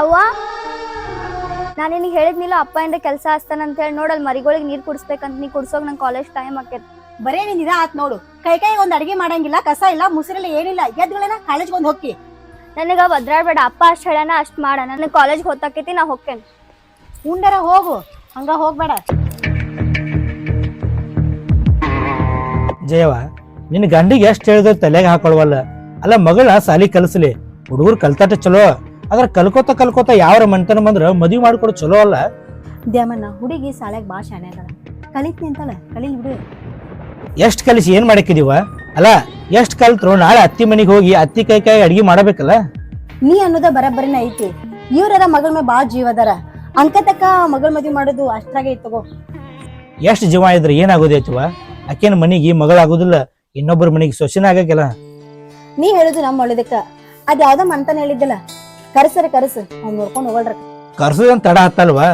ಅವ್ವ ನಾನು ನಿನಗೆ ಹೇಳಿದ್ನಿಲ್ಲ ಅಪ್ಪ ಇಂದ ಕೆಲಸ ಅಂತ ಹೇಳಿ ನೋಡಲ್ ಮರಿಗಳಿಗೆ ನೀರು ಕುಡಿಸ್ಬೇಕಂತ ನೀ ಕುಡ್ಸೋಕ್ ನಂಗೆ ಕಾಲೇಜ್ ಟೈಮ್ ಆಕೈತಿ. ಬರೇ ನೀನು ಇದ ಆತ್ ನೋಡು. ಕೈ ಕೈ ಒಂದ್ ಅಡಿಗೆ ಮಾಡಂಗಿಲ್ಲ ಕಸ ಇಲ್ಲ ಮುಸಿರಲ್ಲ ಏನಿಲ್ಲ ಎದ್ಗಳೇನ ಕಾಲೇಜ್ ಒಂದು ಹೋಗಿ ನನಗೆ ಒದ್ರಾಡ್ಬೇಡ ಅಪ್ಪ ಅಷ್ಟು ಹೇಳ್ಯಾನ ಅಷ್ಟು ಮಾಡ ನನಗೆ ಕಾಲೇಜ್ ಹೊತ್ತಾಕೈತಿ ನಾ ಹೋಗ್ತೇನೆ. ಉಂಡರ ಹೋಗು ಹಂಗ ಹೋಗ್ಬೇಡ. ಜಯವ ನಿನ್ನ ಗಂಡಿಗೆ ಎಷ್ಟು ಹೇಳಿದ್ರು ತಲೆಗೆ ಹಾಕೊಳ್ವಲ್ಲ. ಅಲ್ಲ ಮಗಳ ಸಾಲಿ ಕಲಿಸ್ಲಿ ಹುಡುಗರು ಕಲ್ತಾಟ ಚಲೋ. ಅದ್ರ ಕಲ್ಕೋತ ಕಲ್ಕೋತ ಯಾವ್ರ ಮಂತನ ಬಂದ್ರ ಮದುವೆ ಮಾಡ್ಕೊಡು ಚಲೋ ಅಲ್ಲ. ದ್ಯಾಮಣ್ಣ ಹುಡುಗಿ ಸಾಲ್ಯಾಗ ಬಾ ಶಾಣೆ ಅದ ಕಲಿತ್ ನಿಂತಲ್ಲ ಕಲೀಲಿ ಬಿಡು. ಎಷ್ಟು ಕಲಿಸಿ ಏನ್ ಮಾಡಕ್ಕಿದೀವ? ಅಲ್ಲ ಎಷ್ಟು ಕಲ್ತ್ರು ನಾಳೆ ಅತ್ತಿ ಮನೆಗೆ ಹೋಗಿ ಅತ್ತಿ ಕೈ ಕೈ ಅಡಿಗೆ ಮಾಡಬೇಕಲ್ಲ? ನೀ ಅನ್ನೋದ ಬರಬ್ಬರಿನ ಐತಿ. ಇವ್ರರ ಮಗಳ ಮೇಲೆ ಬಾಳ ಜೀವ ಅದಾರ. ಅಂಕ ತಕ್ಕ ಮಗಳ ಮದ್ವಿ ಮಾಡೋದು ಅಷ್ಟ್ರಾಗೆ ಐತ್ ತಗೋ. ಎಷ್ಟು ಜೀವ ಇದ್ರೆ ಏನಾಗೋದೈತಿವ ಅಕ್ಕೇನ ಮನೆಗೆ ಮಗಳಾಗೋದಿಲ್ಲ ಇನ್ನೊಬ್ಬರ ಮನೆಗೆ ಸೊಸಿನ ಆಗಕ್ಕಿಲ್ಲ. ನೀ ಹೇಳುದು ನಮ್ಮ ಒಳ್ಳೇದಕ್ಕ. ಅದ್ಯಾವ್ದ ಮಂತನ ಹೇಳಿದ್ದಲ್ಲ. ಕರ್ಸರ ಕರ್ಸು. ಅವ್ನ್ ನೋಡ್ಕೊಂಡು ಹೋಗಲ್ರಿ ಕರ್ಸೋದಂತ ತಡ ಹತ್ತಲ್ವಾ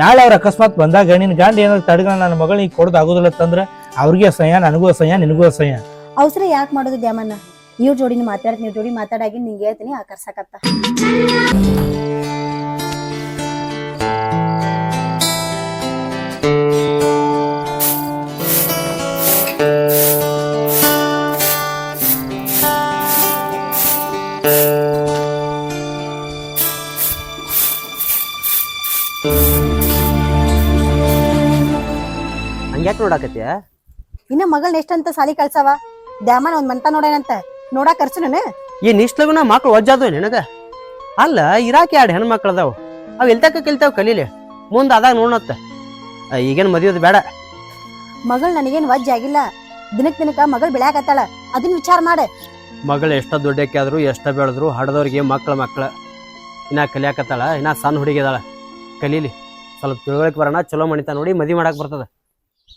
ನಾಳೆ ಅವ್ರ ಅಕಸ್ಮಾತ್ ಬಂದಾಗ ನಿನ್ ಗಂಡ ಏನಾದ್ರು ತಡಗ ನನ್ನ ಮಗಳಿಗೆ ಕೊಡೋದು ಆಗುದಿಲ್ಲ ಅಂತಂದ್ರೆ ಅವ್ರಿಗೆ ಅಸಹ್ಯ ನನಗೂ ಅಸಹ್ಯ ನಿನಗೂ ಅಸಹ್ಯ. ಅವಸರ ಯಾಕೆ ಮಾಡೋದು ದ್ಯಾಮಣ್ಣ? ಇವ್ರ ಜೋಡಿನ ಮಾತಾಡ್ತೀನಿ ಇವ್ರ ಜೋಡಿ ಮಾತಾಡಾಗಿ ನಿಂಗೆ ಹೇಳ್ತೀನಿ ಆ ಕರ್ಸಕತ್ತ. ನೋಡಾಕತ್ಯ ಇನ್ನ ಮಗಳನ್ನ ಎಷ್ಟಂತ ಸಾಲಿ ಕಳ್ಸವ? ದ್ಯಾಮಣ್ಣ ಒಂದ್ ಮಂತ ನೋಡೇನಂತ? ನೋಡಾಕ ಕರ್ಸು ನಾನು ಈ ನಿಷ್ಲಗುನ ಮಕ್ಳು ಒಜ್ಜಾದವು ನಿನಗ? ಅಲ್ಲ ಇರಾಕ ಎರಡು ಹೆಣ್ಮಕ್ಳು ಅದಾವ ಅವ್ ಎಲ್ತಕ್ಕ ಕಲಿತಾವ್ ಕಲೀಲಿ? ಮುಂದೆ ಅದಾಗ ನೋಡತ್ತ ಈಗೇನ್ ಮದುವೆದು ಬೇಡ. ಮಗಳ್ ನನಗೇನ್ ವಜ್ಜ ಆಗಿಲ್ಲ. ದಿನಕ್ ದಿನಕ ಮಗಳ್ ಬೆಳ್ಯಾಕತ್ತಾಳ. ಅದನ್ನ ವಿಚಾರ ಮಾಡ. ಮಗಳು ಎಷ್ಟ ದೊಡ್ಡಕ್ಕೆ ಆದ್ರು ಎಷ್ಟ ಬೆಳೆದ್ರು ಹಡದವ್ರಿಗೆ ಮಕ್ಳ ಮಕ್ಳ. ಇನ್ನ ಕಲಿಯಾಕತ್ತಾಳ ಇನ್ನ ಸಣ್ಣ ಹುಡುಗಿದಾಳ. ಕಲೀಲಿ. ಸ್ವಲ್ಪ ತಿಳುವಳಿಕೆ ಬರೋಣ ಚಲೋ ಮಣಿತ ನೋಡಿ ಮದಿ ಮಾಡಕ್ ಬರ್ತದ.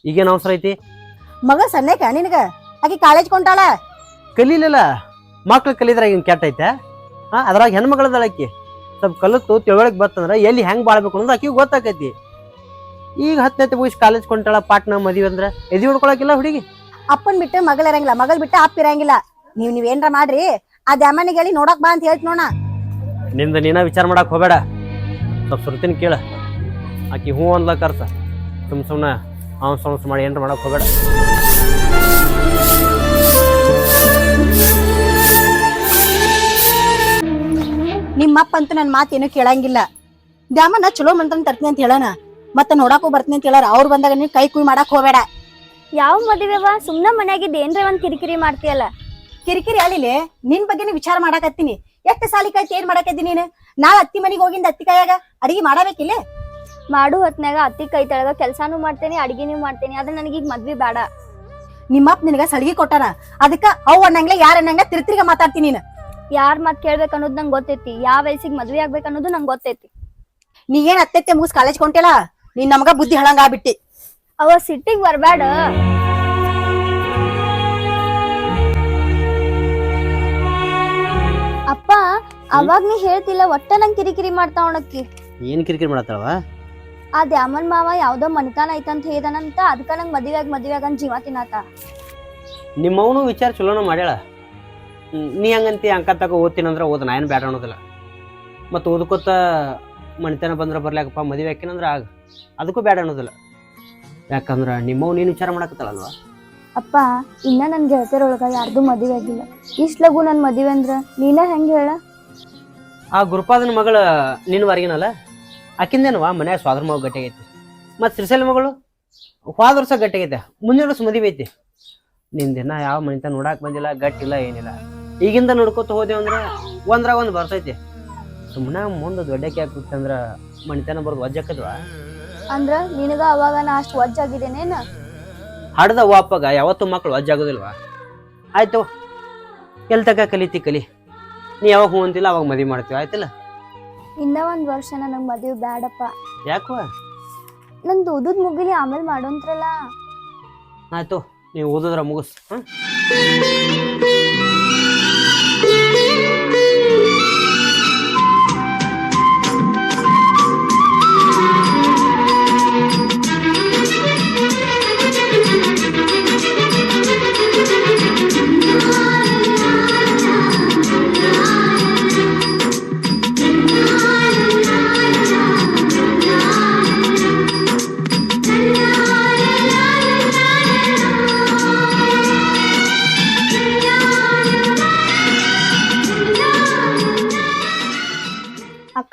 ಈಗೇನ್ ಅವಸರ ಐತಿ? ಮಗ ಸಣ್ಣಕ ನಿನಗ? ಆಕಿ ಕಾಲೇಜ್ ಕೊಂಟಾಳ? ಕಲೀಲಿಲ್ಲ. ಮಕ್ಳು ಕಲಿದ್ರೆ ಈಗ ಕೆಟ್ಟ ಐತೆ ಹಾ ಅದ್ರಾಗ ಹೆಣ್ಮಗಳದಾಳ ಆಕಿ. ಸ್ವಲ್ಪ ಕಲಿತು ತಿಳುವಳಿಕೆ ಬರ್ತಂದ್ರ ಎಲ್ಲಿ ಹೆಂಗ್ ಬಾಳ್ಬೇಕು ಅನ್ನೋದು ಆಕಿಗೆ ಗೊತ್ತಾಕೈತಿ. ಈಗ ಹತ್ತನೇ ಮುಗಿಸಿ ಕಾಲೇಜ್ ಕೊಂಟಾಳ ಪಾಟ್ನ ಮದುವೆ ಅಂದ್ರೆ ಎದಿ ಹೊಡ್ಕೊಳಕಿಲ್ಲ ಹುಡುಗಿ? ಅಪ್ಪನ್ ಬಿಟ್ಟು ಮಗಳ ಇರಂಗಿಲ್ಲ ಮಗಳ್ ಬಿಟ್ಟು ಅಪ್ಪ ಇರಂಗಿಲ್ಲ. ನೀವ್ ನೀವ್ ಏನ್ರ ಮಾಡ್ರಿ ಆ ದ್ಯಾಮಣ್ಣಿಗೆ ಹೇಳಿ ನೋಡಕ್ ಬಾ ಅಂತ ಹೇಳ್ತ ನೋಡ ನಿಂದ ನೀನ ವಿಚಾರ ಮಾಡಕ್ ಹೋಗ್ಬೇಡ. ಸ್ವಲ್ಪ ಸುರ್ತಿನ ಕೇಳ. ಆಕಿ ಹೂ ಅನ್ಲ ಕರ್ಸ. ಸುಮ್ ಸುಮ್ನ ಅವ್ನ್ ಸಮಸ್ ಮಾಡಿ ಏನ್ರ ಮಾಡಕ್ ಹೋಗಬೇಡ. ನಿಮ್ಮಪ್ಪ ಅಂತೂ ನನ್ನ ಮಾತು ಏನೂ ಕೇಳಂಗಿಲ್ಲ. ದ್ಯಾಮಣ್ಣ ಚಲೋ ಮಂತನ್ ತರ್ತೀನಿ ಅಂತ ಹೇಳೋಣ. ಮತ್ತೆ ನೋಡಕ್ಕೂ ಬರ್ತೀನಿ ಅಂತ ಹೇಳಾರ. ಅವ್ರು ಬಂದಾಗ ನೀವು ಕೈ ಕುಯ್ ಮಾಡಕ್ ಹೋಗಬೇಡ. ಯಾವ ಮದುವೆವ ಸುಮ್ಮನೆ ಮನೆಯಾಗಿದ್ದು. ಏನ್ರ ಒಂದು ಕಿರಿಕಿರಿ ಮಾಡ್ತೀಯಲ್ಲ. ಕಿರಿಕಿರಿ ಅಲ್ಲಿಲೆ ನಿನ್ ಬಗ್ಗೆನೇ ವಿಚಾರ ಮಾಡಾಕತ್ತೀನಿ. ಎಷ್ಟು ಸಾಲಿ ಕಾಯ್ತು ಏನ್ ಮಾಡಕತ್ತೀನಿ ನೀನು? ನಾಳೆ ಅತ್ತಿ ಮನೆಗೆ ಹೋಗಿಂದ ಅತ್ತಿ ಕಾಯಾಗ ಅಡಿಗೆ ಮಾಡಬೇಕಿಲ್ಲ? ಮಾಡು ಹೊತ್ನ್ಯಾಗ ಅತ್ತಿ ಕೈ ತೆಳಗ ಕೆಲ್ಸಾನು ಮಾಡ್ತೇನೆ ಅಡಿಗೆನೂ ಮಾಡ್ತೇನೆ ಆದ್ರೆ ನನಗೀಗ ಮದ್ವಿ ಬೇಡ ನಿಮ್ಮಪ್ಪ ನಿನಗ ಸಲಿಗೆ ಕೊಟ್ಟಾರ. ಅದಕ್ಕ ಅವ್ ಅನ್ನಂಗ್ಲೆ ಯಾರ ಅನ್ನಂಗ ತಿರ್ತಿರ್ಗ ಮಾತಾಡ್ತೀನಿ ನೀನು. ಯಾರ್ ಮಾತ್ ಕೇಳ್ಬೇಕು ಅನ್ನೋದು ನಂಗೆ ಗೊತ್ತೈತಿ. ಯಾವ ವಯಸ್ಸಿಗೆ ಮದ್ವೆ ಆಗ್ಬೇಕು ಅನ್ನೋದು ನಂಗೆ ಗೊತ್ತೈತಿ. ನೀ ಏನ್ ಅತ್ತೆತ್ತೆ ಮುಗಿಸ್ ಕಾಲೇಜ್ ಕೊಂಟಿಲ್ಲ ನೀನ್ ನಮಗ ಬುದ್ಧಿ ಹಳಂಗ ಆಗ್ಬಿಟ್ಟಿ ಅವ ಸಿಟ್ಟಿಗೆ ಬರ್ಬೇಡ ಅಪ್ಪ ಅವಾಗ ನೀ ಹೇಳ್ತಿಲ್ಲ ಒಟ್ಟ ನಂಗೆ ಕಿರಿಕಿರಿ ಮಾಡ್ತಾವಣಕ್ಕಿ ಏನ್ ಕಿರಿಕಿರಿ ಮಾಡತ್ತಾಳವ? ಆ ದ್ಯಾಮನ್ ಮಾವ ಯಾವ್ದೋ ಮನಿತಾನ ಐತಂತ ಹೇಳ್ದಾನಂತ ಅದಕ್ಕ ನಂಗೆ ಮದುವೆಯಾಗ ಮದುವೆಯಾಗ ಜೀವ ತಿನ್ನತ. ನಿಮ್ಮವನು ವಿಚಾರ ಚಲೋನ ಮಾಡ್ಯಾಳ. ನೀ ಹಂಗಂತಿ ಅಂಕ ತಕ ಓದ್ತೀನಂದ್ರ ಓದ ನಾ ಏನು ಬೇಡ ಅನ್ನೋದಿಲ್ಲ. ಮತ್ತು ಓದ್ಕೋತ ಮಣಿತನ ಬಂದ್ರ ಬರ್ಲಾಕಪ್ಪ ಮದುವೆ ಹಾಕಿನಂದ್ರ ಆಗ. ಅದಕ್ಕೂ ಬೇಡ ಅನ್ನೋದಿಲ್ಲ. ಯಾಕಂದ್ರ ನಿಮ್ಮವ್ ನೀನು ವಿಚಾರ ಮಾಡಕತ್ತಳಲ್ವಾ? ಅಪ್ಪ ಇನ್ನ ನನ್ನ ಗೆಳತಿಯರೊಳಗ ಯಾರ್ದು ಮದುವೆ ಆಗಿಲ್ಲ. ಇಷ್ಟು ಲಗು ನನ್ನ ಮದುವೆ ಅಂದ್ರೆ ನೀನ ಹೆಂಗೆ ಹೇಳ? ಆ ಗುರುಪಾದನ ಮಗಳ ನಿನ್ನ ವರ್ಗಿನಲ್ಲ ಆಕಿಂದೇನವ ಮನ್ಯಾಗ ಸ್ವಾದ್ರ ಮಗು ಗಟ್ಟಿಗೈತಿ ಮತ್ತು ಶ್ರೀಶೈಲ ಮಗಳು ಹೋದ ವರ್ಷ ಗಟ್ಟಿಗೈತೆ ಮುಂದಿನ ವರ್ಷ ಮದುವೆ ಐತಿ. ನಿಂದಿನ ಯಾವ ಮನಿತ ನೋಡಾಕ್ ಬಂದಿಲ್ಲ ಗಟ್ಟಿಲ್ಲ ಏನಿಲ್ಲ. ಈಗಿಂದ ನೋಡ್ಕೊತ ಹೋದೆವು ಅಂದ್ರೆ ಒಂದ್ರಾಗ ಒಂದು ಬರ್ತೈತಿ ಸುಮ್ಮನೆ ಮುಂದೆ ದೊಡ್ಡಕ್ಕೆ ಹಾಕ್ಬಿಟ್ಟಂದ್ರ ಮಣಿತನ ಬರ್ದು ವಜ್ಜಕ್ಕದ್ವ ಅಂದ್ರ ನಿನಗ ಅವಾಗ ನಾ ಅಷ್ಟು ವಜ್ಜಾಗಿದ್ದೇನೇನ ಹಡ್ದ ವಾಪಗ ಯಾವತ್ತು ಮಕ್ಳು ವಜ್ಜಾಗೋದಿಲ್ವಾ ಆಯ್ತು ಎಲ್ ತಕ ಕಲಿತಿ ಕಲಿ. ನೀ ಯಾವಾಗ ಹೂ ಅಂತಿಲ್ಲ ಅವಾಗ ಮದುವೆ ಮಾಡ್ತೀವಿ. ಆಯ್ತಿಲ್ಲ? ಇನ್ನ ಒಂದ್ ವರ್ಷ ನನಗ್ ಮದುವೆ ಬ್ಯಾಡಪ್ಪ. ಯಾಕೋ ನಂದು ಓದುದ್ ಮುಗಿಲಿ ಆಮೇಲೆ ಮಾಡೋಂತ್ರಲ್ಲ. ಆಯ್ತು ನೀವು ಓದಿದ್ರ ಮುಗಿಸ್ ಹಾಂ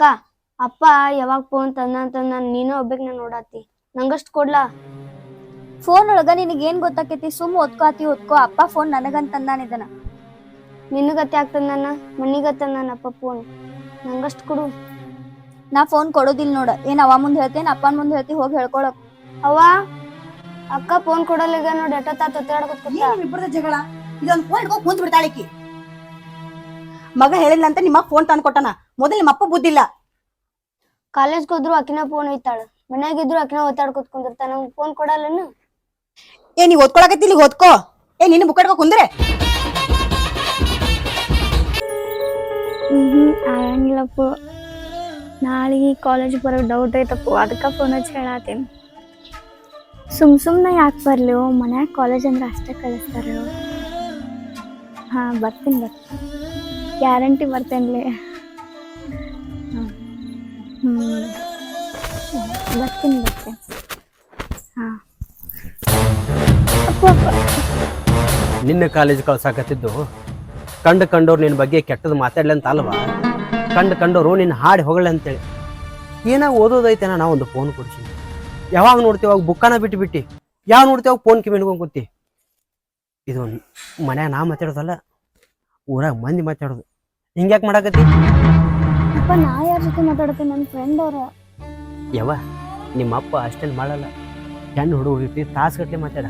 ಅಕ್ಕ ಅಪ್ಪ ಯಾವಾಗ ಫೋನ್ ತಂದ ನಾನು ನೀನು ಒಬ್ಬಕ್ಕೆ ನಾನು ನೋಡಾತಿ. ನಂಗಷ್ಟು ಕೊಡ್ಲಾ? ಫೋನ್ ಒಳಗ ನಿನಗೆ ಏನ್ ಗೊತ್ತಾಕೈತಿ? ಸುಮ್ ಓದ್ಕೋತಿ ಓದ್ಕೋ ಅಪ್ಪ ಫೋನ್ ನನಗಂತ ತಂದಾನಿದನ ನಿನಗತ್ತೆ ಆಗ್ತಂದಾನ ಮನಿಗತ್ತಂದಾನ ಅಪ್ಪ ಫೋನ್ ನಂಗಷ್ಟು ಕೊಡು. ನಾ ಫೋನ್ ಕೊಡೋದಿಲ್ಲ ನೋಡ ಏನ್ ಅವ ಮುಂದೆ ಹೇಳ್ತೇನೆ ಅಪ್ಪನ ಮುಂದೆ ಹೇಳ್ತಿ ಹೋಗಿ ಹೇಳ್ಕೊಳಕ್ ಅವ್ವ ಅಕ್ಕ ಫೋನ್ ಕೊಡಲ್ಲ ಈಗ ನೋಡಿ ತೊತ್ತಾಡ್ಕೊತ ಇಬ್ಬರದ ಜಗಳ? ಇದೊಂದು ಫೋನ್ ಇಟ್ಕೊಂಡು ಕುಂತ್ ಬಿಡ್ತಾಳಿಕಿ ಮಗ ಹೇಳಿಲ್ಲ ಅಂತ ನಿಮ್ಮ ಫೋನ್ ತಂದು ಕೊಟ್ಟನ? ಮೊದಲು ನಿಮ್ಮ ಅಪ್ಪ ಬುದ್ಧಿಲ್ಲ ಕಾಲೇಜ್ಗೆ ಹೋದ್ರು ಅಕಿನ ಫೋನ್ ಒಯ್ತಾಳ ಮನ್ಯಾಗಿದ್ರು ಅಕಿನ ಒತ್ತಾಡ್ಕೊತ ಕುಂದಿರ್ತಾನ ನಂಗೆ ಫೋನ್ ಕೊಡಲ್ಲನು ಏ ನೀ ಓದ್ಕೊಳಕತ್ತಿ ಇಲ್ಲಿ ಓದ್ಕೋ. ಏ ನಿನ್ನ ಬುಕ್ ಇಟ್ಕೊ ಕುಂದ್ರೆ. ಹ್ಮ್ ಆಗಂಗಿಲ್ಲಪ್ಪ ನಾಳೆ ಕಾಲೇಜ್ ಬರೋ ಡೌಟ್ ಐತಪ್ಪ. ಅದಕ್ಕೆ ಫೋನ್ ಹಚ್ಚಿ ಹೇಳತ್ತೀನಿ ಸುಮ್ ಸುಮ್ಮನೆ ಯಾಕೆ ಬರ್ಲಿ? ಮನ್ಯಾಗ ಕಾಲೇಜ್ ಅಂದ್ರೆ ಅಷ್ಟೇ ಕಳಿಸ್ತಾರೆ. ಹಾಂ ಬರ್ತೀನಿ ಬರ್ತೀನಿ. ಗ್ಯಾರಂಟಿ ಬರ್ತೀನಿ ಬರ್ತೀನಿ. ಅಪ್ಪ ನಿನ್ನ ಕಾಲೇಜ್ ಕಳ್ಸಾಕತ್ತಿದ್ದು. ಕಂಡು ಕಂಡವ್ರು ನಿನ್ನ ಬಗ್ಗೆ ಕೆಟ್ಟದ್ದು ಮಾತಾಡ್ಲಿ ಅಂತ ಅಲ್ವಾ? ಕಂಡು ಕಂಡವ್ರು ನಿನ್ನ ಹಾಡಿ ಹೊಗಳೆ ಅಂತೇಳಿ. ಏನೋ ಓದೋದೈತೆನ ನಾ ಒಂದು ಫೋನ್ ಕೊಡ್ತೀನಿ. ಯಾವಾಗ ನೋಡ್ತೀವಿ ಅವಾಗ ಬುಕ್ಕನ ಬಿಟ್ಟು ಬಿಟ್ಟು. ಯಾವ ನೋಡ್ತೀವಿ ಫೋನ್ ಕಿವಿ ಹಿಡ್ಕೊಂಡ್ ಕೂತಿ. ಇದು ಮನ್ಯಾಗ ನಾ ಮಾತಾಡೋದಲ್ಲ. ಊರಾಗ ಮಂದಿ ಮಾತಾಡೋದು. ಹಿಂಗ್ಯಾಕೆ ಮಾಡಾಕತ್ತಿ? ಅಪ್ಪ ನಾ ಯಾರ ಜೊತೆ ಮಾತಾಡ್ತೀನಿ? ನನ್ನ ಫ್ರೆಂಡ್ ಅವ್ರ. ಯವ್ವ ನಿಮ್ಮ ಅಪ್ಪ ಅಷ್ಟೇನು ಮಾಡಲ್ಲ. ಹೆಣ್ಣು ಹುಡುಗ ಇರ್ತಿ ತಾಸುಗಟ್ಲೆ ಮಾತಾಡ.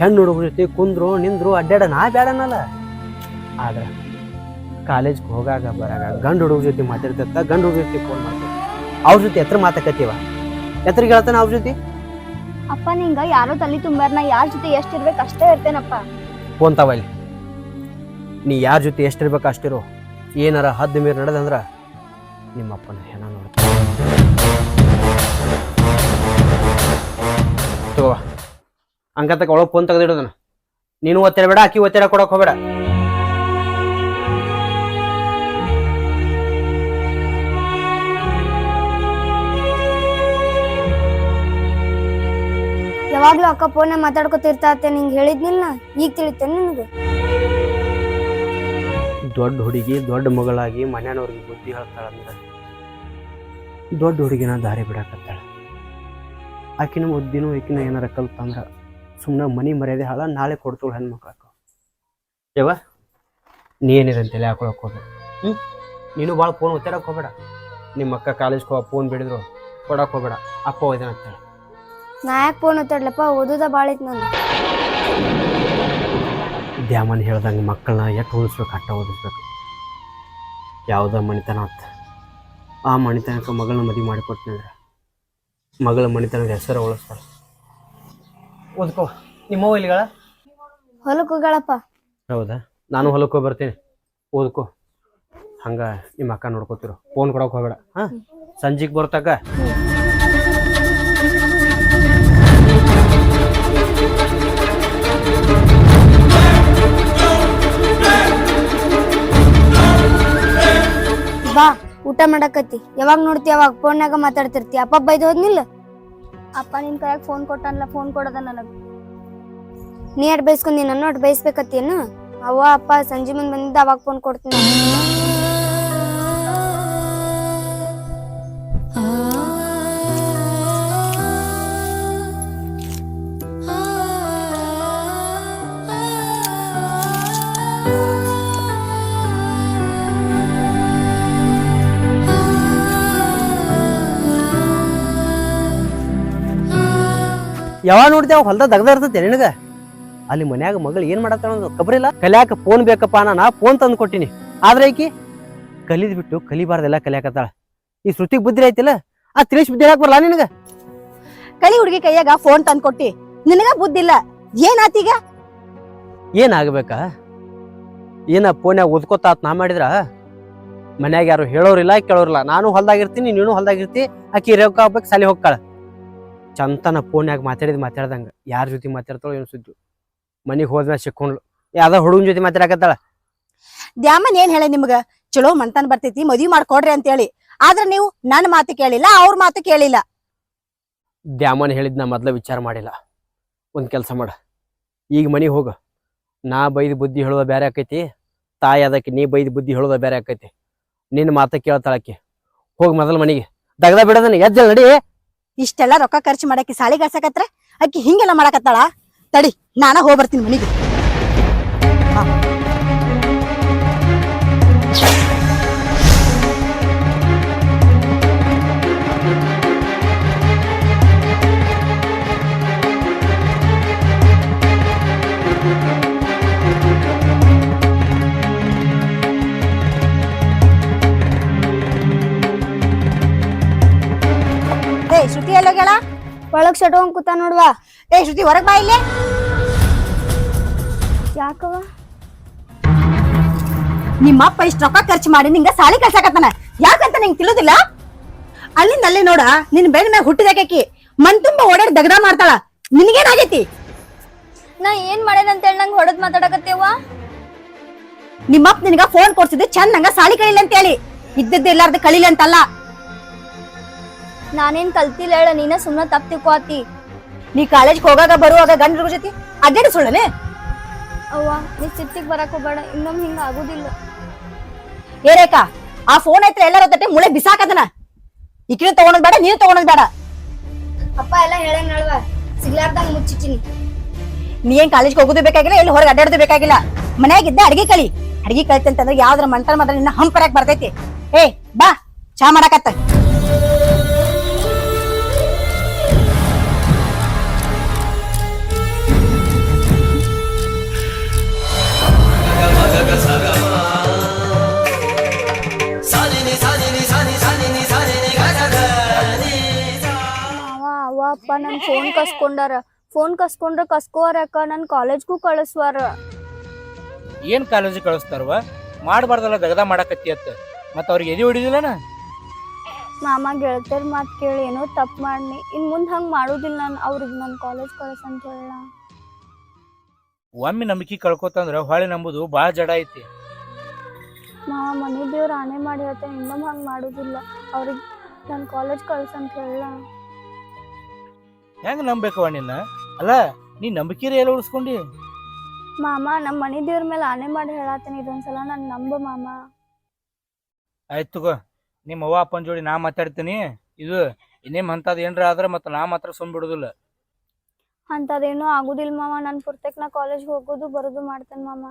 ಹೆಣ್ಣು ಹುಡುಗ ಜೊತೆ ಕುಂದ್ರು ನಿಂದ್ರು ಅಡ್ಡಾಡ. ನಾ ಬೇಡನಲ್ಲ ಆದ್ರೆ ಕಾಲೇಜ್ಗೆ ಹೋಗಾಗ ಬರಾಗ ಗಂಡು ಹುಡುಗ ಜೊತೆ ಮಾತಾಡ್ತಿರ್ತ ಗಂಡು ಹುಡುಗ ಜೊತೆ ಫೋನ್ ಮಾಡ್ತಾರೆ ಅವ್ರ ಜೊತೆ ಎತ್ರ ಮಾತಾಕತ್ತೀವ ಎತ್ರ ಹೇಳ್ತಾನ ಅವ್ರ ಜೊತೆ? ಅಪ್ಪ ನಿಂಗ ಯಾರೋ ತಲೆ ತುಂಬಾರ ನಾ ಯಾರ ಜೊತೆ ಎಷ್ಟು ಇರ್ಬೇಕು ಅಷ್ಟೇ ಇರ್ತೇನಪ್ಪ. ಫೋನ್ ತವಲ್ಲಿ ನೀ ಯಾರ ಜೊತೆ ಎಷ್ಟಿರ್ಬೇಕು ಅಷ್ಟಿರೋ ಏನಾರ ಹದ್ದು ಮೇಲೆ ನಡೆದಂದ್ರೆ ನಿಮ್ಮಪ್ಪನ ಹೆಣ ನೋಡಿ ತಗೋ ಒಳಗೆ ಫೋನ್ ತೆಗೆದಿಡೋದನ್ನ. ನೀನು ಒತ್ತೇಡಬೇಡ ಆಕಿ ಒತ್ತಿರ ಕೊಡಕ್ ಹೋಗ್ಬೇಡ. ಯಾವಾಗ್ಲೂ ಅಕ್ಕ ಫೋನ್ ಮಾತಾಡ್ಕೊತಿರ್ತಾ ನಿಂಗೆ ಹೇಳಿದ್ನಿಲ್ಲ, ಈಗ ತಿಳಿತೇನೆ ನಿನಗೆ? ದೊಡ್ಡ ಹುಡುಗಿ, ದೊಡ್ಡ ಮಗಳಾಗಿ ಮನೆಯವ್ರಿಗೆ ಬುದ್ಧಿ ಹೇಳ್ತಾಳಂದ್ರೆ ದೊಡ್ಡ ಹುಡುಗಿನ ದಾರಿ ಬಿಡಕತ್ತಾಳೆ. ಆಕಿನ ಮುದ್ದಿನೂ ಈಕಿನ ಏನಾರ ಕಲ್ತಂದ್ರೆ ಸುಮ್ಮನೆ ಮನಿ ಮರ್ಯಾದೆ ಹಾಳ, ನಾಳೆ ಕೊಡ್ತಾಳೆ ಹೆಣ್ಮಕ್ಳಕ್ಕ ಯವ ನೀ ಏನಿದೆ ನೀ ಹಾಕೊಳಕ್ ಹೋಗ್ಬೇಡ. ಹ್ಞೂ ನೀನು ಭಾಳ ಫೋನ್ ಒತ್ತಾಡಕ್ ಹೋಗ್ಬೇಡ. ನಿಮ್ಮ ಅಕ್ಕ ಕಾಲೇಜ್ಗೆ ಹೋಗ ಫೋನ್ ಬಿಡಿದ್ರು ಕೊಡಕ್ಕೆ ಹೋಗ್ಬೇಡ. ಅಪ್ಪ ಹೋಯ್ತಾನ ಅಂತೇಳಿ ನಾ ಯಾಕೆ ಫೋನ್ ಒತ್ತಾಡ್ಲಪ್ಪ? ಓದೋದ ಭಾಳ ಐತಿ ನಂದು. ದ್ಯಾಮನ್ ಹೇಳ್ದಂಗೆ ಮಕ್ಕಳನ್ನ ಎಟ್ಟು ಓದಿಸ್ಬೇಕು ಅಟ್ಟ ಓದಿಸ್ಬೇಕು. ಯಾವುದೋ ಮಣಿತನ ಆತ ಆ ಮಣಿತನಕ್ಕೆ ಮಗಳನ್ನ ಮದುವೆ ಮಾಡಿಕೊಟ್ನಂದ್ರೆ ಮಗಳ ಮಣಿತನದ ಹೆಸರು ಉಳಿಸ್ತಾಳೆ ಓದ್ಕೋ. ನಿಮ್ಮ ಇಲ್ಲಿಗಳ? ಹೊಲಕ್ಕೆ ಹೋಗಳಪ್ಪ ಹೌದಾ? ನಾನು ಹೊಲಕ್ಕೆ ಹೋಗಿ ಬರ್ತೀನಿ. ಓದ್ಕೋ. ಹಂಗ ನಿಮ್ಮ ಅಕ್ಕ ನೋಡ್ಕೋತಿರು. ಫೋನ್ ಕೊಡೋಕೆ ಹೋಗಬೇಡ. ಹಾಂ? ಸಂಜೆಗೆ ಬರ್ತಕ್ಕ? ಬಾ ಊಟ ಮಾಡಕತ್ತಿ ಯಾವಾಗ ನೋಡ್ತಿ ಯಾವಾಗ ಫೋನ್ಯಾಗ ಮಾತಾಡ್ತಿರ್ತಿ ಅಪ್ಪ ಬೈದ್ ಹೋದ್ನಿಲ್ಲ ಅಪ್ಪ ನಿನ್ ಕೈಯಾಗ ಫೋನ್ ಕೊಟ್ಟನಲ್ಲ ಫೋನ್ ಕೊಡದ ನನಗ ನೀ ಅಟ್ ಬೈಸ್ಕೊಂಡಿ ನನ್ನ ಅಟ್ ಬೈಸ್ಬೇಕತ್ತೇನು ಅವ್ವ ಅಪ್ಪ ಸಂಜೆ ಮುಂದೆ ಬಂದಿದ್ದ ಅವಾಗ ಫೋನ್ ಕೊಡ್ತೀನಿ ಯಾವಾಗ ನೋಡ್ತೇವ? ಹೊಲ್ದಾಗ ದಗ್ದ ಇರ್ತೈತೆ ನಿನಗ? ಅಲ್ಲಿ ಮನ್ಯಾಗ ಮಗಳು ಏನ್ ಮಾಡತ್ತಾಳ ಕಬ್ರಿಲ್ಲ ಇಲ್ಲ. ಕಲ್ಯಾಕ ಫೋನ್ ಬೇಕಪ್ಪ ನಾ ಫೋನ್ ತಂದು ಕೊಟ್ಟಿನಿ. ಆದ್ರೆ ಈಕಿ ಕಲಿದ್ ಬಿಟ್ಟು ಕಲಿಬಾರ್ದೆಲ್ಲ ಕಲಿಯಾಕತ್ತಾಳ. ಈ ಶ್ರುತಿಗ್ ಬುದ್ಧಿ ಐತಿಲ್ಲ? ಆ ತಿಳಿಸ್ ಬುದ್ಧಿ ಹಾಕ್ ಬರಲ್ಲ ನಿನಗ? ಕಲಿ ಹುಡುಗಿ ಕೈಯಾಗ ಫೋನ್ ತಂದು ಕೊಟ್ಟಿ. ನಿನಗ ಬುದ್ಧಿ ಇಲ್ಲ. ಏನಾತೀಗ ಏನಾಗ್ಬೇಕಾ ಏನ ಫೋನ್ಯಾಗ ಓದ್ಕೋತಾತ್ ನಾ ಮಾಡಿದ್ರ? ಮನ್ಯಾಗ ಯಾರು ಹೇಳೋರಿಲ್ಲ ಕೇಳೋರಿಲ್ಲ. ನಾನು ಹೊಲ್ದಾಗಿರ್ತೀನಿ ನೀನು ಹೊಲ್ದಾಗಿರ್ತಿ ಆಕಿ ರೇಖಾ ಹೋಗ್ಬೇಕು ಸಾಲಿ ಚಂತನ ಫೋನ್ಯಾಗ ಮಾತಾಡಿದ್ ಮಾತಾಡ್ದಂಗ. ಯಾರ ಜೊತೆ ಮಾತಾಡ್ತಾಳೋ ಏನು ಸುದ್ದಿ. ಮನಿಗೆ ಹೋದ್ಮ್ಯಾಗ ಸಿಕ್ಕೊಂಡ್ಲು ಯಾವ್ದೋ ಹುಡುಗನ ಜೊತೆ ಮಾತಾಡಕತ್ತಾಳ? ದ್ಯಾಮನ್ ಏನ್ ಹೇಳ ನಿಮ್ಗ? ಚಲೋ ಮಂತನ್ ಬರ್ತೈತಿ ಮದ್ವಿ ಮಾಡ್ಕೊಡ್ರಿ ಅಂತೇಳಿ. ಆದ್ರ ನೀವು ನನ್ನ ಮಾತು ಕೇಳಿಲ್ಲ ಅವ್ರ ಮಾತು ಕೇಳಿಲ್ಲ. ದ್ಯಾಮನ್ ಹೇಳಿದ್ ನಾ ಮೊದ್ಲ ವಿಚಾರ ಮಾಡಿಲ್ಲ. ಒಂದ್ ಕೆಲಸ ಮಾಡ. ಈಗ ಮನೆಗೆ ಹೋಗ. ನಾ ಬೈದ್ ಬುದ್ಧಿ ಹೇಳೋದ ಬೇರೆ ಆಕೈತಿ. ತಾಯಿ ಅದಕ್ಕೆ ನೀ ಬೈದ್ ಬುದ್ಧಿ ಹೇಳೋದ ಬೇರೆ ಆಕೈತಿ. ನಿನ್ನ ಮಾತ ಕೇಳ್ತಾಳಕ್ಕೆ ಹೋಗಿ ಮೊದಲ ಮನೆಗೆ. ದಗದ ಬಿಡದನ ಎದ್ದಲ್ ನಡಿ. ಇಷ್ಟೆಲ್ಲ ರೊಕ್ಕ ಖರ್ಚು ಮಾಡಕ್ಕೆ ಸಾಲಿ ಕಳ್ಸಕತ್ರ ಅಕ್ಕಿ ಹಿಂಗೆಲ್ಲ ಮಾಡಕತ್ತಾಳ? ತಡಿ ನಾನ ಹೋಗ್ಬರ್ತೀನಿ ಮನಿಗೆ. ಶ್ರುತಿ ಎಲ್ಲೋಗ್ಯಾಳ ಒಳಗ್ ಸಟ್ಕೊಂಡ್ ಕೂತ ನೋಡ್ವಾ. ಏ ಶ್ರುತಿ ಹೊರಗ್ ಬಾ ಇಲ್ಲೇ. ಯಾಕವ ನಿಮ್ಮ ಅಪ್ಪ ಇಷ್ಟ ರೊಕ್ಕ ಖರ್ಚು ಮಾಡಿ ನಿಂಗ ಸಾಲಿ ಕಳ್ಸಾಕತ್ತಾನ ಯಾಕಂತ ನಿಂಗೆ ತಿಳಿದಿಲ್ಲ? ಅಲ್ಲಿಂದ ಅಲ್ಲಿ ನೋಡ ನಿನ್ ಬೆಳ್ ಮ್ಯಾಗ ಹುಟ್ಟಿದಾಕಿ. ಮನ್ ತುಂಬಾ ಓಡಾಡಿ ದಗದ ಮಾಡ್ತಾಳ. ನಿನಗೇನಾಗೈತಿ? ನಾ ಏನ್ ಮಾಡ್ಯಾನಂತ ಹೇಳಿ ನಂಗೆ ಹೊಡೆದ್ ಮಾತಾಡಕತ್ತೇವ ನಿಮ್ಮಪ್ಪ ನಿನಗ ಫೋನ್ ಕೊಡ್ಸಿದ್ದು ಚಂದಂಗ ಸಾಲಿ ಕಳಿಲ್ಲ ಅಂತ ಹೇಳಿ ಇದ್ದದ್ದು ಎಲ್ಲಾರ್ದು ಕಳಿಲ್ಲ ಅಂತಲ್ಲ. ನಾನೇನ್ ಕಲ್ತಿಲ್ಲ ಹೇಳ ನೀನ ಸುಮ್ಮನೆ ತಪ್ಪ ನೀ ಕಾಲೇಜ್ ಹೋಗಾಗ ಬರುವಾಗ ಗಂಡ್ರ ಜೊತೆ ಅಡ್ಡಾಡಿ ಸುಳ್ಳನೆ? ಅವ್ವ ನೀ ಸಿಟ್ಟಿಗ್ ಬರಕ್ ಹೋಗ್ಬೇಡ ಇನ್ನೊಮ್ಮೆ ಹಿಂಗ ಆಗುದಿಲ್ಲ. ಏ ರೇಖಾ ಆ ಫೋನ್ ಐತ್ರ ಎಲ್ಲಾರ ತಟ್ಟೆ ಮುಳೆ ಬಿಸಾಕದನ? ಈಕಿನ ತಗೊಂಡ್ ಬೇಡ ನೀನು ತಗೊಂಡ್ ಬೇಡ. ಅಪ್ಪ ಎಲ್ಲ ಹೇಳೇನ್ ನಳ್ವ ಸಿಗ್ಲಾರ್ದಂಗ ಮುಚ್ಚಿಟ್ಟಿನಿ. ನೀ ಏನ್ ಕಾಲೇಜ್ಗೆ ಹೋಗುದು ಬೇಕಾಗಿಲ್ಲ ಎಲ್ಲಿ ಹೊರಗೆ ಅಡ್ಡಾಡೋದು ಬೇಕಾಗಿಲ್ಲ. ಮನ್ಯಾಗಿದ್ದ ಅಡಿಗೆ ಕಲಿ. ಅಡಿಗೆ ಕಲಿತೆ ಅಂತಂದ್ರೆ ಯಾವ್ದ್ರ ಮಂಟಲ್ ಮಾತ್ರ ನಿನ್ನ ಹಂಪರಾಕ್ ಬರ್ತೈತಿ. ಏ ಬಾ ಚಾ ಮಾಡಾಕತ್ತ ಅಪ್ಪ ನನ್ನ ಫೋನ್ ಕಸ್ಕೊಂಡಾರ. ಫೋನ್ ಕಸ್ಕೊಂಡ್ರೆ ಕಸ್ಕೋವಾರ ಅಕ್ಕ ನನ್ ಕಾಲೇಜ್ಗೂ ಕಳಿಸ್ವಾರ. ಏನ್ ಕಾಲೇಜ್ ಕಳಿಸ್ತಾರವ? ಮಾಡಬಾರ್ದಲ್ಲ ದಗದ ಮಾಡಕತ್ತಿ ಅತ್ತ. ಮತ್ತ ಅವ್ರಿಗೆ ಎದಿ ಹೊಡಿದಿಲ್ಲನ? ಮಾಮ ಗೆಳತಿಯರ್ ಮಾತು ಕೇಳಿ ಏನೋ ತಪ್ಪು ಮಾಡ್ನಿ. ಇನ್ ಮುಂದೆ ಹಂಗೆ ಮಾಡೋದಿಲ್ಲ ನಾನು ಅವ್ರಿಗೆ ನನ್ನ ಕಾಲೇಜ್ ಕಳಿಸ್ ಅಂತ ಹೇಳ. ಒಮ್ಮೆ ನಂಬಿಕೆ ಕಳ್ಕೊತಂದ್ರ ಹೊಳೆ ನಂಬುದು ಭಾಳ ಜಡ ಐತಿ. ಮಾವ ಮನೆ ದೇವ್ರು ಆನೆ ಮಾಡಿ ಹೇಳ್ತಾನೆ ಇನ್ನೊಮ್ಮೆ ಹಂಗೆ ಮಾಡೋದಿಲ್ಲ. ಅವ್ರಿಗೆ ನನ್ನ ಕಾಲೇಜ್ ಕಳ್ಸ ಅಂತ ಹೇಳ. ಹೆಂಗ್ ನಂಬೇಕವ ನಿನ್ನ? ಅಲ್ಲ ನೀ ನಂಬಿಕೆ ಎಲ್ಲ ಉಳಿಸ್ಕೊಂಡಿ? ಮಾಮ ನಮ್ಮ ಮನೆ ದೇವ್ರ ಮೇಲೆ ಆನೆ ಮಾಡಿ ಹೇಳತ್ತೀನಿ ಇದೊಂದ್ಸಲ ನನ್ ನಂಬ ಮಾಮ. ಆಯ್ತು ತಗೋ ನಿಮ್ಮ ಅವ್ವ ಅಪ್ಪನ ಜೋಡಿ ನಾ ಮಾತಾಡ್ತೀನಿ. ಇದು ಇನ್ನೇಮ್ ಅಂತದ್ ಏನ್ರ ಆದ್ರ ಮತ್ತ ನಾ ಮಾತ್ರ ಸುಮ್ ಬಿಡುದಿಲ್ಲ. ಅಂತದೇನೋ ಆಗುದಿಲ್ಲ ಮಾಮ ನನ್ ಪುರ್ತಕ್ ನಾ ಕಾಲೇಜ್ ಹೋಗೋದು ಬರೋದು ಮಾಡ್ತೇನೆ ಮಾಮ.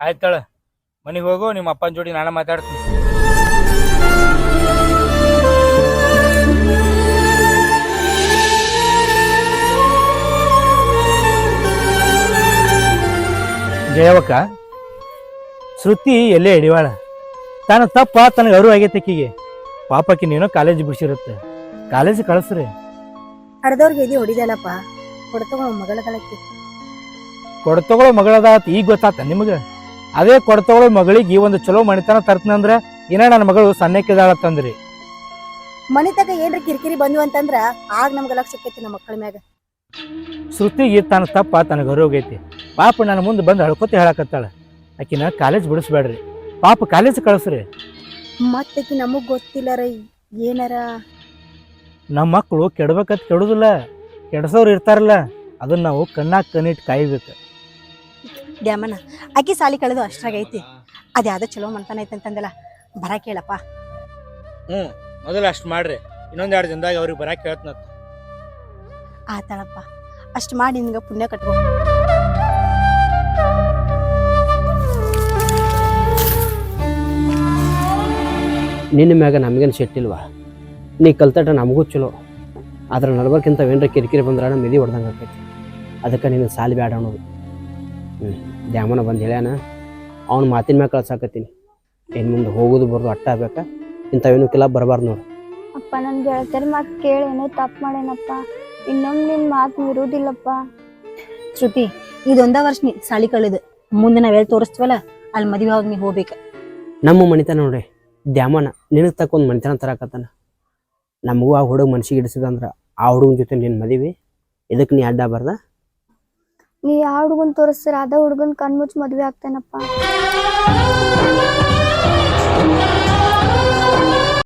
ಆಯ್ತಾಳ ಮನೆಗೆ ಹೋಗು ನಿಮ್ಮ ಅಪ್ಪನ ಜೋಡಿ ನಾನು ಮಾತಾಡ್ತೀನಿ. ಜಯವಕ್ಕ ಶ್ರುತಿ ಎಲ್ಲೇ ಹಿಡಿವಾಳ? ತಾನು ತಪ್ಪ ತನಗೆ ಅರು ಆಗೈತೆ ಆಕಿಗೆ ಪಾಪಕ್ಕೆ ನೀನು ಕಾಲೇಜ್ ಬಿಡಿಸಿರುತ್ತೆ. ಕಾಲೇಜ್ ಕಳಿಸ್ರಿ. ಅರ್ಧವ್ರಿಗೆ ಎದಿ ಹೊಡಿದಲ್ಲಪ್ಪ ಮಗಳ ಕಳಕ್ಕೆ ಕೊಡ್ತಗೊಳ್ಳೋ ಮಗಳದಾತ ಈಗ ಗೊತ್ತಾತ ನಿಮಗೆ? ಅದೇ ಕೊಡ್ತಗೊಳ್ಳೋ ಮಗಳಿಗೆ ಈ ಒಂದು ಚಲೋ ಮಣಿತನ ತರ್ತನಂದ್ರ ಏನ ನನ್ನ ಮಗಳು ಸಣ್ಣಕ್ಕಿದಾಳತ್ತಂದ್ರಿ ತಂದ್ರಿ ತಕ ಏನ್ರ ಕಿರಿಕಿರಿ ಬಂದ್ವಿ ಅಂತಂದ್ರ ಆಗ ನಮ್ಗೆ ಲಕ್ಷ ನಮ್ಮ ಮಕ್ಕಳ ಮ್ಯಾಗ. ಶ್ರುತಿಗೆ ತನ್ನ ತಪ್ಪ ತನಗೆ ಅರಿವಾಗೈತಿ ಪಾಪ ನನ್ನ ಮುಂದೆ ಬಂದು ಹಳ್ಕೊತ ಹೇಳಕತ್ತಾಳೆ. ಆಕಿನ ಕಾಲೇಜ್ ಬಿಡಿಸ್ಬೇಡ್ರಿ. ಪಾಪ ಕಾಲೇಜ್ ಕಳಿಸ್ರಿ. ಮತ್ತೆ ನಮಗ್ ಗೊತ್ತಿಲ್ಲ ರೀ ಏನಾರ? ನಮ್ಮ ಮಕ್ಕಳು ಕೆಡ್ಬೇಕಂತ ಕೆಡುದಿಲ್ಲ. ಕೆಡ್ಸೋರು ಇರ್ತಾರಲ್ಲ ಅದನ್ನ ನಾವು ಕಣ್ಣಾಗ ಕಣ್ಣಿಟ್ಟು ಕಾಯ್ಬೇಕು. ಡ್ಯಾಮನ ಆಕಿ ಸಾಲಿ ಕಳೆದು ಅಷ್ಟ್ರಾಗೈತಿ ಅದ್ಯಾವ್ದೋ ಚಲೋ ಮಂತಾನ ಐತೆ ಅಂತಂದಲ್ಲ ಬರ ಕೇಳಪ್ಪ. ಹ್ಞೂ ಮೊದಲು ಅಷ್ಟು ಮಾಡ್ರಿ. ಇನ್ನೊಂದು ಎರಡು ದಿನದಾಗ ಅವ್ರಿಗೆ ಬರಕ್ಕೆ ಹೇಳ್ತನ ಆತಾಳಪ್ಪ ಅಷ್ಟು ಮಾಡಿ ನಿಮ್ಗೆ ಪುಣ್ಯ ಕಟ್ಕೋ. ನಿನ್ನ ಮ್ಯಾಗ ನಮಗೇನು ಸಿಟ್ಟಿಲ್ವಾ ನೀ ಕಲ್ತಟ ನಮಗೂ ಚಲೋ. ಆದ್ರೆ ನಡ್ಬರ್ಕಿಂತ ಏನರ ಕಿರಿಕಿರಿ ಬಂದ್ರೆ ನಮ್ಮ ಮಿದಿ ಹೊಡ್ದಂಗೆ ಆಕೈತಿ. ಅದಕ್ಕೆ ನೀನು ಸಾಲಿ ಬೇಡ ಅನ್ನೋದು. ಹ್ಞೂ ದ್ಯಾಮನ ಬಂದು ಹೇಳ್ಯಾನ ಅವ್ನ ಮಾತಿನ ಮ್ಯಾಗ ಕಳ್ಸಾಕತ್ತೀನಿ. ಇನ್ನು ಮುಂದೆ ಹೋಗೋದು ಬರೋದು ಅಟ್ಟ ಆಗ್ಬೇಕಾ. ಇಂಥವೇನು ಕಿಲ್ಲ ಬರಬಾರ್ದು ನೋಡು. ಅಪ್ಪ ನನ್ನ ಗೆಳತಿಯರ ಮಾತು ಕೇಳಿ ಏನೋ ತಪ್ಪು ಮಾಡೇನಪ್ಪ. ಇನ್ನೊಮ್ಮೆ ನಿನ್ನ ಮಾತು ಇರುವುದಿಲ್ಲಪ್ಪ ಶ್ರುತಿ ಇದೊಂದ ವರ್ಷ ನೀ ಸಾಲಿ ಕಳೆದು. ಮುಂದೆ ನಾವೆಲ್ಲಿ ತೋರಿಸ್ತೀವಲ್ಲ ಅಲ್ಲಿ ಮದುವೆ ಆಗಿ ನೀ ಹೋಗ್ಬೇಕು. ನಮ್ಮ ಮನಿತನ ನೋಡ್ರಿ. ದ್ಯಾಮನ ನಿನಗೆ ತಕ್ಕ ಒಂದು ಮನಿತನ ತರಕತ್ತಾನ. ನಮಗೂ ಆ ಹುಡುಗ ಮನ್ಸಿಗೆ ಇಡಿಸಿದಂದ್ರ ಆ ಹುಡುಗನ ಜೊತೆ ನಿನ್ನ ಮದುವೆ. ಇದಕ್ಕೆ ನೀ ಅಡ್ಡ ಬಾರ್ದ? ನೀ ಯಾವ ಹುಡುಗನ್ ತೋರಿಸ್ತೀರ ಅದ ಹುಡುಗನ್ ಕಣ್ಮುಚ್ಚಿ ಮದ್ವೆ ಆಗ್ತೇನಪ್ಪ.